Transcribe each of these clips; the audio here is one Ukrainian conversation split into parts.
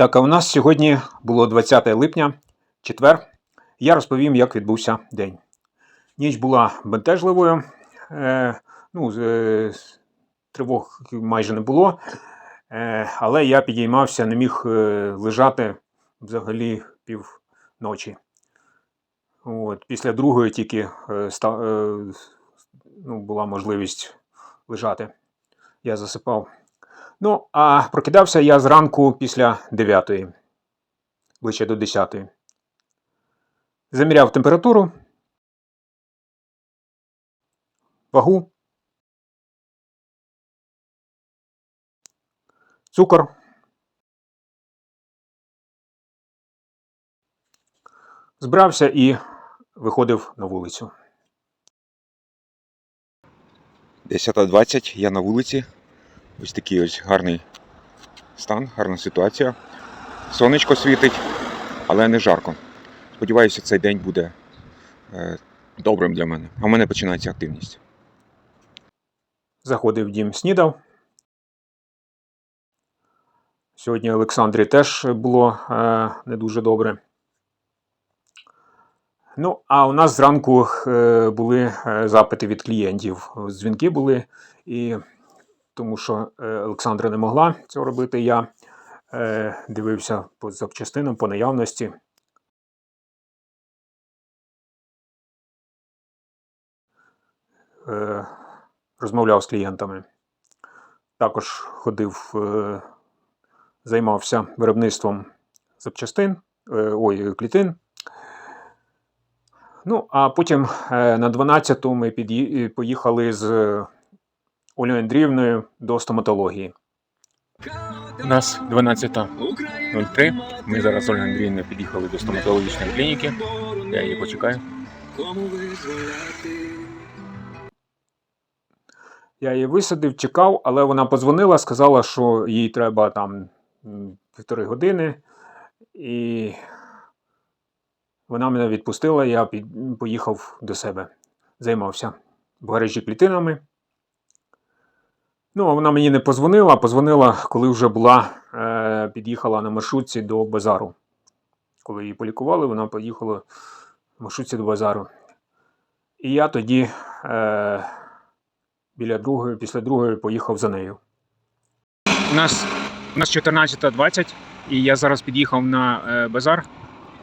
Так, а у нас сьогодні було 20 липня, четвер. Я розповім, як відбувся день. Ніч була бентежливою, е, ну, е, тривог майже не було, е, але я підіймався, не міг е, лежати взагалі півночі. От, після другої тільки е, ста- е, ну, була можливість лежати. Я засипав. Ну, а прокидався я зранку після 9, ближче до 10. Заміряв температуру, вагу, цукор. Збирався і виходив на вулицю. 10.20, я на вулиці. Ось такий ось гарний стан, гарна ситуація. Сонечко світить, але не жарко. Сподіваюся, цей день буде е, добрим для мене. А в мене починається активність. Заходив дім, снідав. Сьогодні Олександрі теж було е, не дуже добре. Ну, а у нас зранку е, були е, запити від клієнтів. Дзвінки були, і тому що е, Олександра не могла цього робити, я е, дивився по запчастинам, по наявності. Е, розмовляв з клієнтами. Також ходив, займався виробництвом запчастин, ой, клітин. Ну, а потім на 12-ту ми під'ї- поїхали з Олею Андріївною до стоматології. У нас 12.03. Ми зараз з Ольгою Андріївною під'їхали до стоматологічної клініки. Я її почекаю. Я її висадив, чекав, але вона подзвонила, сказала, що їй треба там півтори години. І вона мене відпустила, я поїхав до себе, займався в гаражі клітинами. Ну, вона мені не позвонила, позвонила, коли вже була, е, під'їхала на маршрутці до базару. Коли її полікували, вона поїхала в маршрутці до базару. І я тоді е, біля другої, після другої поїхав за нею. У нас, у нас 14.20, і я зараз під'їхав на е, базар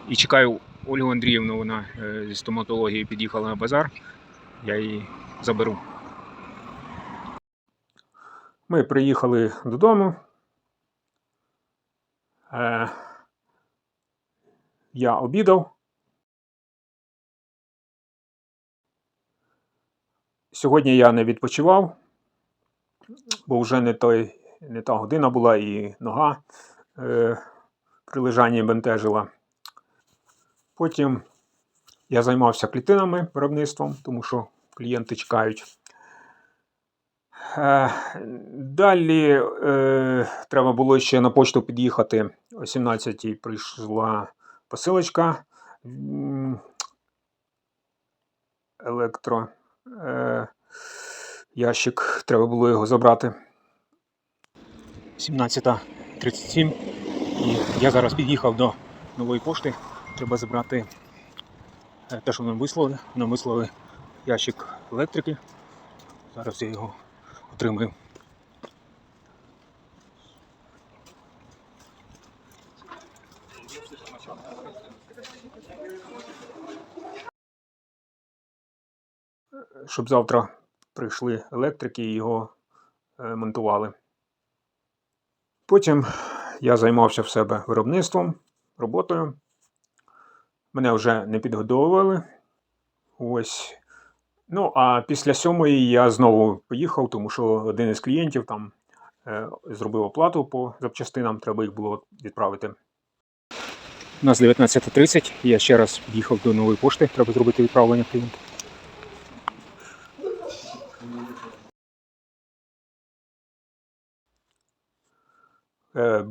і чекаю Ольгу Андріївну. Вона е, зі стоматології під'їхала на базар. Я її заберу. Ми приїхали додому. Е, я обідав. Сьогодні я не відпочивав, бо вже не, той, не та година була і нога е, при лежанні бентежила. Потім я займався клітинами виробництвом, тому що клієнти чекають. Е, Далі е, треба було ще на почту під'їхати. О 17-й прийшла посилочка. Електро. Е, ящик. Треба було його забрати. 17.37. І я зараз під'їхав до нової пошти. Треба забрати е, те, що нам вислали. Нам вислали ящик електрики. Зараз я його отримаю. щоб завтра прийшли електрики і його е, монтували. Потім я займався в себе виробництвом, роботою. Мене вже не підгодовували. Ось. Ну, а після сьомої я знову поїхав, тому що один із клієнтів там е, зробив оплату по запчастинам, треба їх було відправити. У нас 19.30. Я ще раз під'їхав до нової пошти. Треба зробити відправлення клієнта. Е,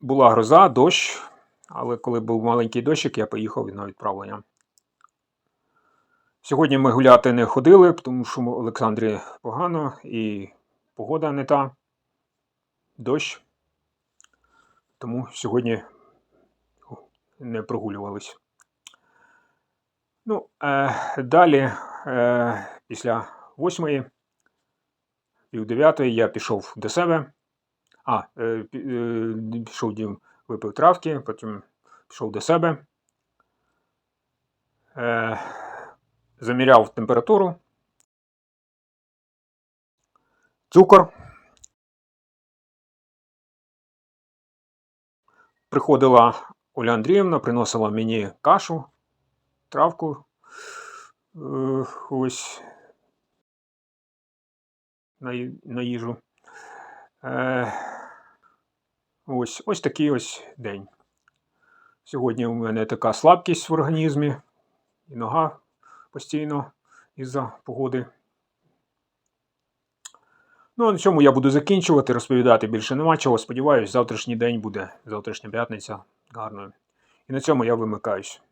була гроза, дощ, але коли був маленький дощик, я поїхав на відправлення. Сьогодні ми гуляти не ходили, тому що в Олександрі погано і погода не та. Дощ. тому сьогодні не прогулювались. Ну, е, далі, е, після восьмої, пів дев'ятої я пішов до себе. А, е, е, пішов дім, випив травки, потім пішов до себе. Е, заміряв температуру. Цукор. Приходила Оля Андріївна, приносила мені кашу, травку. Е, ось на, їжу. Е, ось, ось такий ось день. Сьогодні у мене така слабкість в організмі, і нога постійно із-за погоди. Ну, а на цьому я буду закінчувати, розповідати більше нема чого. Сподіваюсь, завтрашній день буде, завтрашня п'ятниця гарною. І на цьому я вимикаюсь.